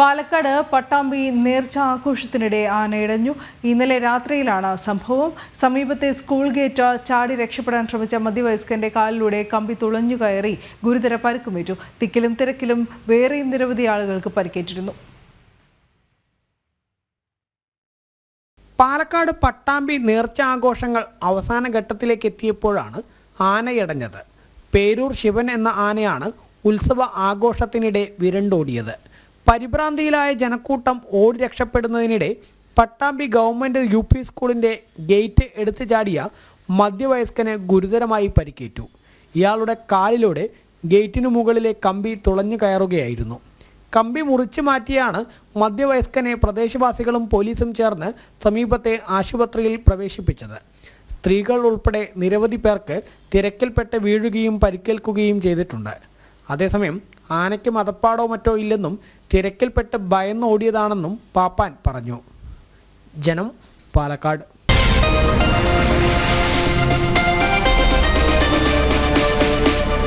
പാലക്കാട് പട്ടാമ്പി നേർച്ച ആഘോഷത്തിനിടെ ആനയിടഞ്ഞു. ഇന്നലെ രാത്രിയിലാണ് സംഭവം. സമീപത്തെ സ്കൂൾ ഗേറ്റ് ചാടി രക്ഷപ്പെടാൻ ശ്രമിച്ച മധ്യവയസ്കന്റെ കാലിലൂടെ കമ്പി തുളഞ്ഞു കയറി ഗുരുതര പരുക്കുമേറ്റു തിക്കിലും തിരക്കിലും വേറെയും നിരവധി ആളുകൾക്ക് പരിക്കേറ്റിരുന്നു. പാലക്കാട് പട്ടാമ്പി നേർച്ച ആഘോഷങ്ങൾ അവസാന ഘട്ടത്തിലേക്ക് എത്തിയപ്പോഴാണ് ആനയടഞ്ഞത്. പേരൂർ ശിവൻ എന്ന ആനയാണ് ഉത്സവ ആഘോഷത്തിനിടെ വിരണ്ടോടിയത്. പരിഭ്രാന്തിയിലായ ജനക്കൂട്ടം ഓടി രക്ഷപ്പെടുന്നതിനിടെ പട്ടാമ്പി ഗവൺമെന്റ് യു പി സ്കൂളിന്റെ ഗേറ്റ് എടുത്തു ചാടിയ മധ്യവയസ്കന് ഗുരുതരമായി പരിക്കേറ്റു. ഇയാളുടെ കാലിലൂടെ ഗേറ്റിനു മുകളിലെ കമ്പി തുളഞ്ഞു കയറുകയായിരുന്നു. കമ്പി മുറിച്ചു മാറ്റിയാണ് മധ്യവയസ്കനെ പ്രദേശവാസികളും പോലീസും ചേർന്ന് സമീപത്തെ ആശുപത്രിയിൽ പ്രവേശിപ്പിച്ചത്. സ്ത്രീകൾ ഉൾപ്പെടെ നിരവധി പേർക്ക് തിരക്കിൽപ്പെട്ട് വീഴുകയും പരിക്കേൽക്കുകയും ചെയ്തിട്ടുണ്ട്. അതേസമയം ആനയ്ക്ക് മതപ്പാടോ മറ്റോ ഇല്ലെന്നും തിരക്കിൽപ്പെട്ട് ഭയന്നോടിയതാണെന്നും പാപ്പാൻ പറഞ്ഞു. ജനം പാലക്കാട്.